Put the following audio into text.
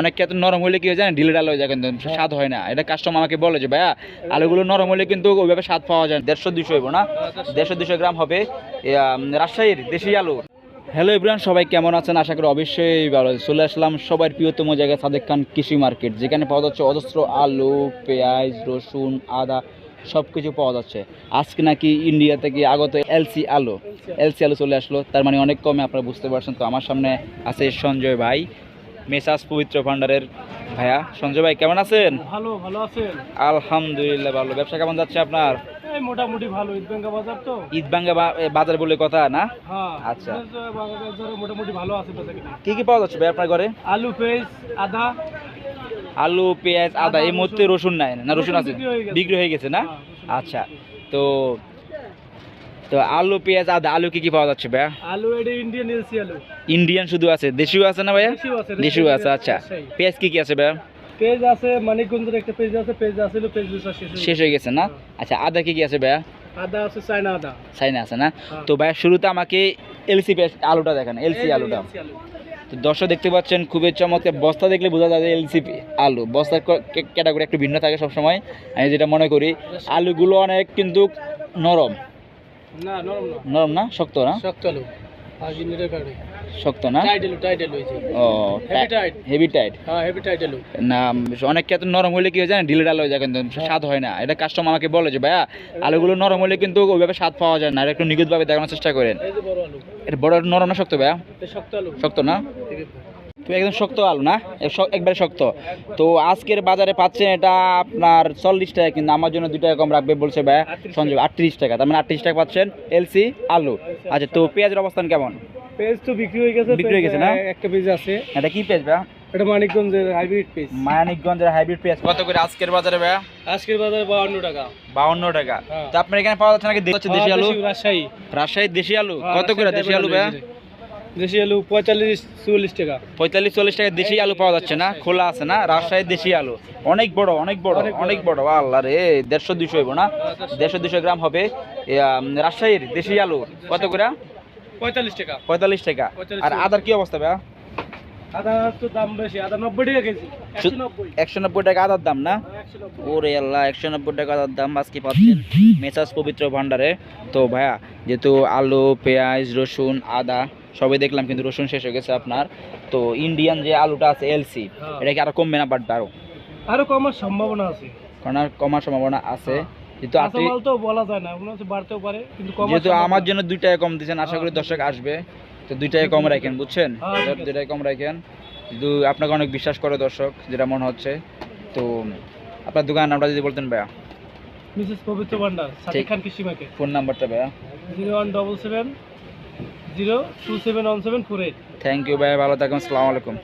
অনেক ক্ষেত্রে নরম হলে কি হয় জানেন? ঢিলে ডাল হয়ে যায় কিন্তু স্বাদ হয় না। এটা কাস্টমার আমাকে বলে যে ভাইয়া আলুগুলো নরম হলে কিন্তু ওইভাবে স্বাদ পাওয়া যায়। দেড়শো দুশো হইব না? দেড়শো দুশো গ্রাম হবে রাজশাহীর দেশি আলু। হ্যালো ইব্রান সবাই কেমন আছেন? আশা করি অবশ্যই ভালো চলে আসলাম সবার প্রিয়তম জায়গা সাদেক খান কৃষি মার্কেট। যেখানে পাওয়া যাচ্ছে অজস্র আলু পেঁয়াজ রসুন আদা সব কিছু পাওয়া যাচ্ছে। আজকে নাকি ইন্ডিয়া থেকে আগত এলসি আলু। এলসি আলু চলে আসলো। তার মানে অনেক কমে আপনারা বুঝতে পারছেন। তো আমার সামনে আছে সঞ্জয় ভাই। মেসাজ পবিত্র ভান্ডারের ভাইয়া। সঞ্জয় ভাই কেমন আছেন? ভালো ভালো আছেন? আলহামদুলিল্লাহ ভালো। ব্যবসা কেমন যাচ্ছে আপনার? মোটামুটি ভালো বাজার তো। ঈদবাঙ্গা বাজার বলে কথা না? হ্যাঁ আচ্ছা। মোটামুটি ভালো আছে কি কি পাওয়া যাচ্ছে ভাই আপনার ঘরে? আলু পেঁয়াজ আদা। আলু পেঁয়াজ আদা এই মুহূর্তে রসুন নাই না রসুন আছে? বিক্রি হয়ে গেছে। বিক্রি হয়ে গেছে না? হ্যাঁ, আচ্ছা তো তো আলু পেঁয়াজ আদা আলু কি কি পাওয়া যাচ্ছে ভাইয়া? আলু এটা ইন্ডিয়ান এলসি আলু। ইন্ডিয়ান শুধু আছে? দেশিও আছে না ভাইয়া? দেশিও আছে দেশিও আছে আচ্ছা। পেঁয়াজ কি কি আছে ভাইয়া? পেজ আছে মানিকগঞ্জের একটা পেজ আছে পেজ আছে পেজ শেষ হয়ে শেষ হয়ে গেছে না? আচ্ছা আদা কি কি আছে ভাইয়া? আদা আছে চায়না আদা। চাইনা আছে না? হ্যাঁ। তো ভাইয়া শুরুতে আমাকে এলসি পেঁয়াজ আলুটা দেখেন এলসি আলুটা। তো দর্শক দেখতে পাচ্ছেন খুবই চমৎকার বস্তা দেখলে বোঝা যায় এলসি আলু। বস্তার ক্যাটাগরি একটু ভিন্ন থাকে সবসময়। আমি যেটা মনে করি আলুগুলো অনেক কিন্তু নরম। নরম না। শক্ত না? শক্ত আলু। শক্ত না? ও হেভি টাইট হ্যাঁ না অনেক ক্ষেত্রে নরম হলে কি হয় জানেন? ঢিলে ডাল হয়ে যায় কিন্তু স্বাদ হয় না। এটা কাস্টমার আমাকে বলে যে ভাইয়া আলুগুলো নরম হলে কিন্তু ওইভাবে স্বাদ পাওয়া যায় না। এটা একটু নিখুঁতভাবে দেখানোর চেষ্টা করেন। এটা বড় নরম না শক্ত ভাইয়া? শক্ত শক্ত না? তো একদম শক্ত আলু না? এক একবারে শক্ত। তো আজকের বাজারে পাচ্ছেন এটা আপনার চল্লিশ টাকা কিন্তু আমার জন্য দুই টাকা কম রাখবে বলছে ভাই সঞ্জয় আটত্রিশ টাকা তার মানে আটত্রিশ টাকা পাচ্ছেন এলসি আলু। আচ্ছা তো পেঁয়াজের অবস্থান কেমন? পেজ তো বিক্রি হয়ে গেছে বিক্রি হয়ে গেছে না? পেঁয়াজ, একটা পেজ আছে। এটা কি পেঁয়াজ ভাইয়া? এটা মানিকগঞ্জের হাইব্রিড পেজ মায়ানিকগঞ্জের হাইব্রিড পেঁয়াজ। কত করে আজকের বাজারে আজকের টাকা। হ্যাঁ। তো আপনার এখানে পাওয়া যাচ্ছে নাকি দেশি দেশি আলু দেশি, রাজশাহী। রাজশাহীর দেশি আলু। হ্যাঁ, কত করে রাজশাহী দেশি আলু ভাইয়া? দেশি আলু পঁয়তাল্লিশ চুয়াল্লিশ টাকা। পঁয়তাল্লিশ চল্লিশ টাকা দেশি আলু পাওয়া যাচ্ছে না খোলা আছে না? রাজশাহীর দেশি আলু। অনেক বড় অনেক বড় অনেক বড়। আল্লাহ রে দেড়শো দুশো হইব না? দেড়শো দুশো গ্রাম হবে রাজশাহীর দেশি আলু। কত করে? পঁয়তাল্লিশ টাকা। পঁয়তাল্লিশ টাকা। আর আদার কি অবস্থা ভাইয়া? একশো নব্বই। টাকা আদার দাম না? ওরে আল্লাহ একশো নব্বই টাকা আদার দাম আজকে পাচ্ছেন? মেসাজ পবিত্র ভান্ডারে তো ভাইয়া যেহেতু আলু পেঁয়াজ রসুন আদা সবই দেখলাম কিন্তু রসুন শেষ হয়ে গেছে আপনার। তো ইন্ডিয়ান যে আলুটা আছে এলসি হ্যাঁ। এটা কি আরও কমবে না বাড়বে আরও আরও কমার সম্ভাবনা আছে। কারণ আর কমার সম্ভাবনা আছে। যেহেতু আপনি তো বলা যায় না মনে হচ্ছে বাড়তেও পারে কিন্তু যেহেতু আমার জন্য দুই টাকা কম আশা করি হ্যাঁ। দর্শক আসবে। তো দুই টাকা কম রাখেন বুঝছেন? হ্যাঁ, দুই টাকা কম রাখেন। কিন্তু আপনাকে অনেক বিশ্বাস করে দর্শক যেটা মনে হচ্ছে। তো আপনার দোকান নামটা যদি বলতেন ভাইয়া। মিসেস পবিত্র ভান্ডার ঠিক। খান কৃষি মার্কেট। ফোন নাম্বারটা ভাইয়া। Zero one double seven zero two seven one seven four eight thank you ভাই ভালো থাকুন আসসালামু আলাইকুম